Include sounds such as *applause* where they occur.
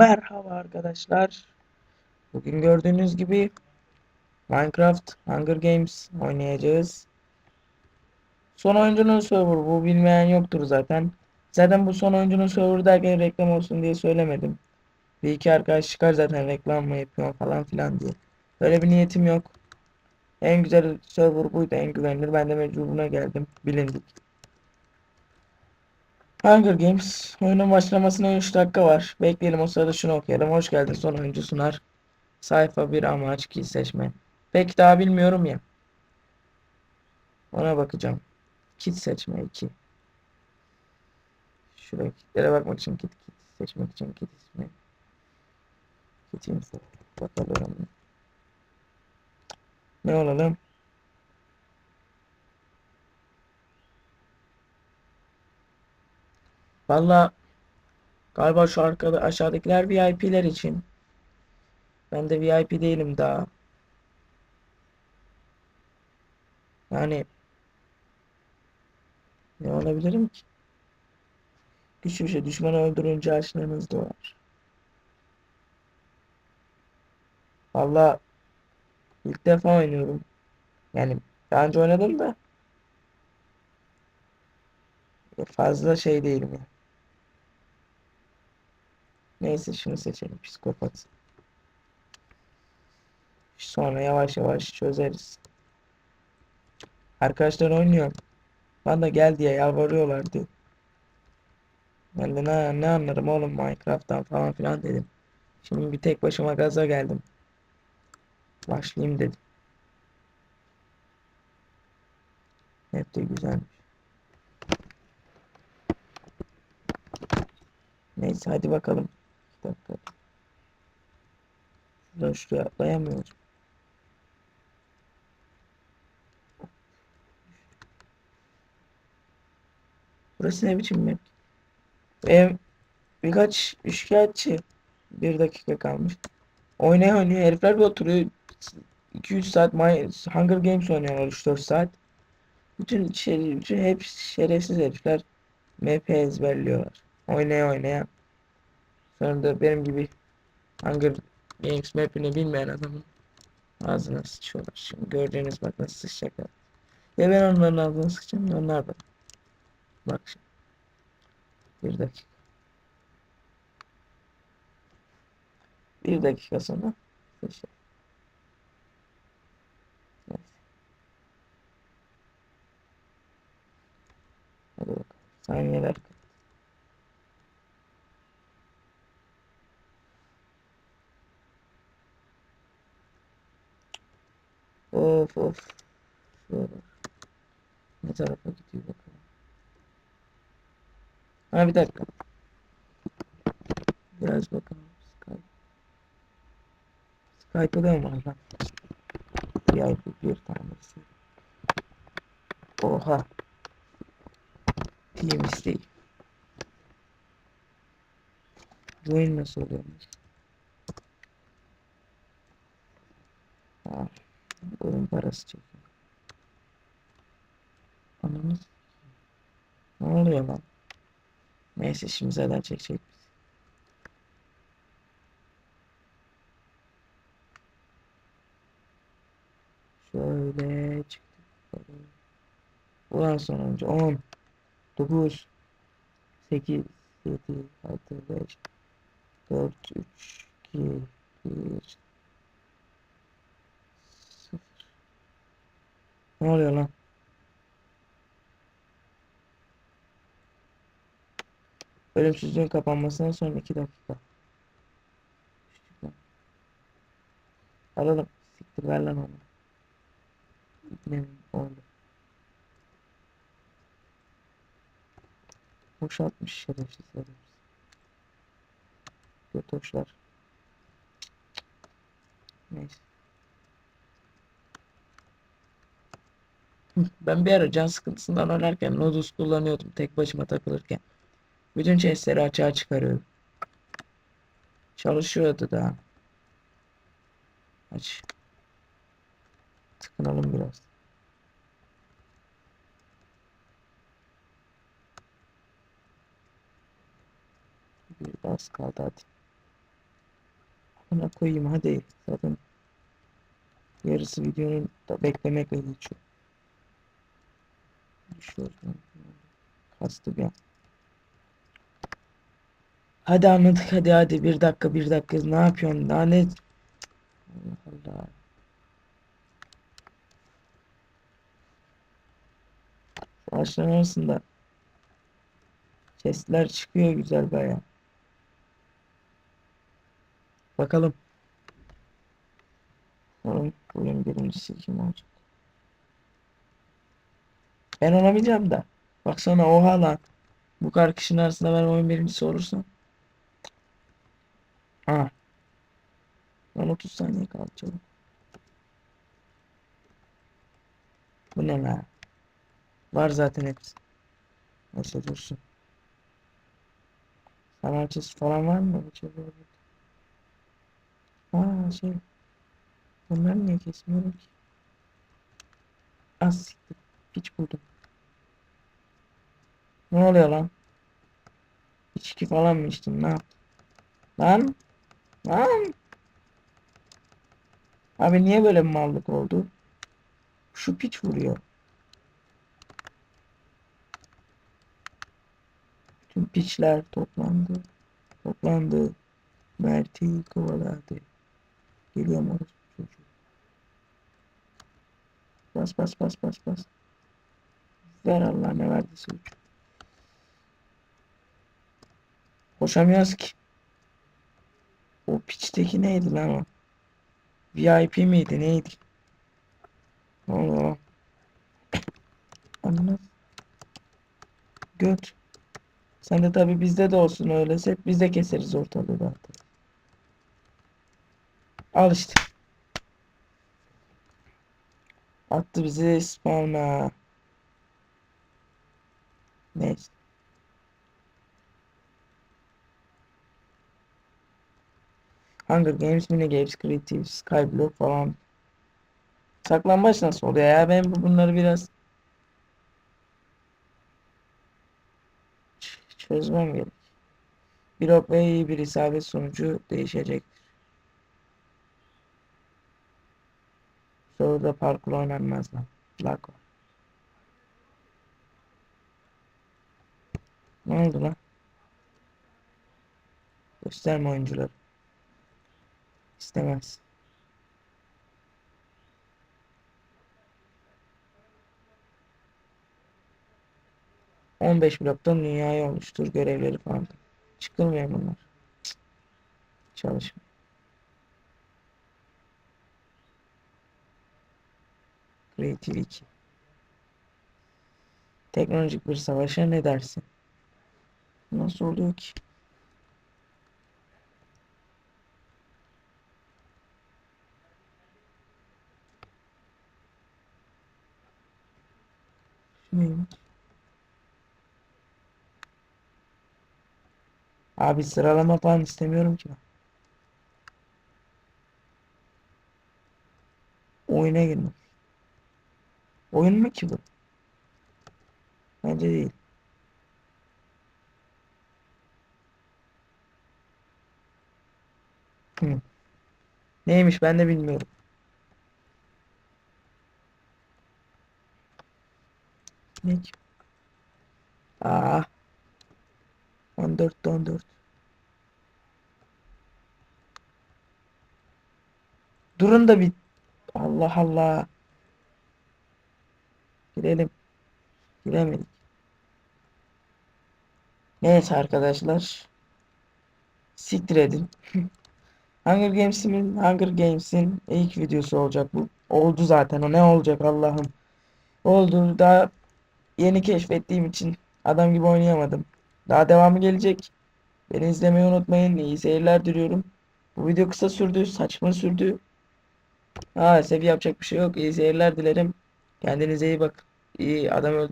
Merhaba arkadaşlar. Bugün gördüğünüz gibi Minecraft Hunger Games oynayacağız. Son oyuncunun server bu bilmeyen yoktur zaten. Zaten bu son oyuncunun server derken reklam olsun diye söylemedim. Bir iki arkadaş çıkar zaten reklam mı yapıyor falan filan diye. Böyle bir niyetim yok. En güzel server buydu en güvenilir. Ben de mecbur buna geldim. Bilindik. Hunger Games oyunun başlamasına 3 dakika var. Bekleyelim o sırada şunu okuyalım. Hoş geldin son oyuncu sunar. Sayfa 1 amaç key seçme. Pek daha bilmiyorum ya. Ona bakacağım. Kit seçme 2. Şuraya kitlere bakmak için kit, kit seçmek için kit ismi. Kit info. Bakalım. Ne olalım? Valla galiba şu arkada aşağıdakiler VIP'ler için. Ben de VIP değilim daha. Yani ne olabilirim ki? Güçlü bir şey. Düşmanı öldürünce aşınanız doğar. Valla ilk defa oynuyorum. Yani daha önce oynadım da fazla şey değilim ya. Neyse şunu seçelim. Psikopat. Sonra yavaş yavaş çözeriz. Arkadaşlar oynuyor. Bana gel diye yalvarıyorlardı. Ben de ne, ne anlarım oğlum Minecraft'tan falan filan dedim. Şimdi bir tek başıma gaza geldim. Başlayayım dedim. Hep de güzelmiş. Neyse hadi bakalım. Bir dakika. Şuradan şuraya atlayamıyorum. Burası ne biçim map? Benim birkaç şikayetçi bir dakika kalmış. Oynaya oynaya herifler bir oturuyor. 2-3 saat My Hunger Games oynuyorlar 3-4 saat. Bütün, şey, bütün hep şerefsiz herifler map ezberliyorlar. Oynaya oynaya. Sonra da benim gibi Hunger Games map'ini bilmeyen adamın ağzına sıçıyorlar. Şimdi gördüğünüz bak nasıl sıçacaklar. Ve ben onların ağzına sıçacağım. Onlar da. Bak şimdi. Bir dakika. Bir dakika sonra sıçacak. Neyse. Hadi bakalım. Saniyeler. Of of. Şöyle. Ne tarafa gidiyor bakalım. Ha bir dakika. Biraz bakalım. Skype. Skype'da da var lan? VIP bir tanesi. Oha. Team isteği. Bu oyun nasıl oluyormuş? Ha. Oyun parası çekiyor. Ananı s- Ne oluyor lan? Neyse şimdi zaten çekecek. Biz. Şöyle çıktık. Ulan sonuncu 10 9 8 7 6 5 4 3 2 1 Ne oluyor lan? Ölümsüzlüğün kapanmasına son 2 dakika. Alalım. Siktir ver lan onu. Ne oldu? Boşaltmış şerefsiz herif. Götoşlar. Neyse. Ben bir ara can sıkıntısından oynarken Nodus kullanıyordum tek başıma takılırken. Bütün chestleri açığa çıkarıyordum. Çalışıyordu da. Aç. Tıkınalım biraz. Bir az kaldı hadi. Buna koyayım hadi. Zaten yarısı videonun da beklemekle geçiyor. Lan. Kastı bir an. Hadi anladık hadi hadi. Bir dakika bir dakika. Ne yapıyorsun? Ne? Allah Allah. Ağaçların arasında sesler çıkıyor güzel baya. Bakalım. Bakalım bugün birincisi kim olacak ben olamayacağım da baksana oha lan bu kadar kişinin arasında ben oyun birincisi olursam Ha. Lan 30 saniye kaldı canım. Bu ne la? Var zaten hepsi. Neyse dursun. Sanatçısı falan var mı? Acaba? Aa şey. Bunları niye kesmiyorum ki? Az siktir. Hiç buldum. Ne oluyor lan? İçki falan mı içtin? Ne yaptın? Lan? Lan? Abi niye böyle mallık oldu? Şu piç vuruyor. Tüm piçler toplandı. Toplandı. Mert'i kovaladı. Geliyor mu çocuğu? Bas bas bas bas bas. Ver Allah ne verdiyse ucu. Koşamıyoruz ki. O piçteki neydi lan o? VIP miydi neydi? Allah. Anladın? Göt. Sen de tabi bizde de olsun öyleyse biz de keseriz ortalığı zaten. Al işte. Attı bizi spawn'a. Neyse. Hunger Games, Mini Games, Creative, Skyblock falan. Saklambaç nasıl oluyor ya? Ben bu- bunları biraz çözmem gerek. Bir ok ve iyi bir isabet sonucu değişecek. Soruda parkur oynanmaz lan. Var. Ne oldu lan? Gösterme oyuncuları. İstemez. On beş bloktan dünyayı oluştur görevleri falan. Çıkılmıyor bunlar. Çalışmıyor. Creative 2. Teknolojik bir savaşa ne dersin? Nasıl oluyor ki? Şu neymiş? Abi sıralama falan istemiyorum ki. Oyuna girmek. Oyun mu ki bu? Bence değil. Hı. Neymiş ben de bilmiyorum. Ne? Aa. 14 14. Durun da bir Allah Allah. Girelim. Giremedik. Neyse arkadaşlar. Siktir edin. *laughs* Hunger Games'in Hunger Games'in ilk videosu olacak bu. Oldu zaten o ne olacak Allah'ım. Oldu daha yeni keşfettiğim için adam gibi oynayamadım. Daha devamı gelecek. Beni izlemeyi unutmayın. İyi seyirler diliyorum. Bu video kısa sürdü, saçma sürdü. Ha, seviye yapacak bir şey yok. İyi seyirler dilerim. Kendinize iyi bak. İyi adam öldü.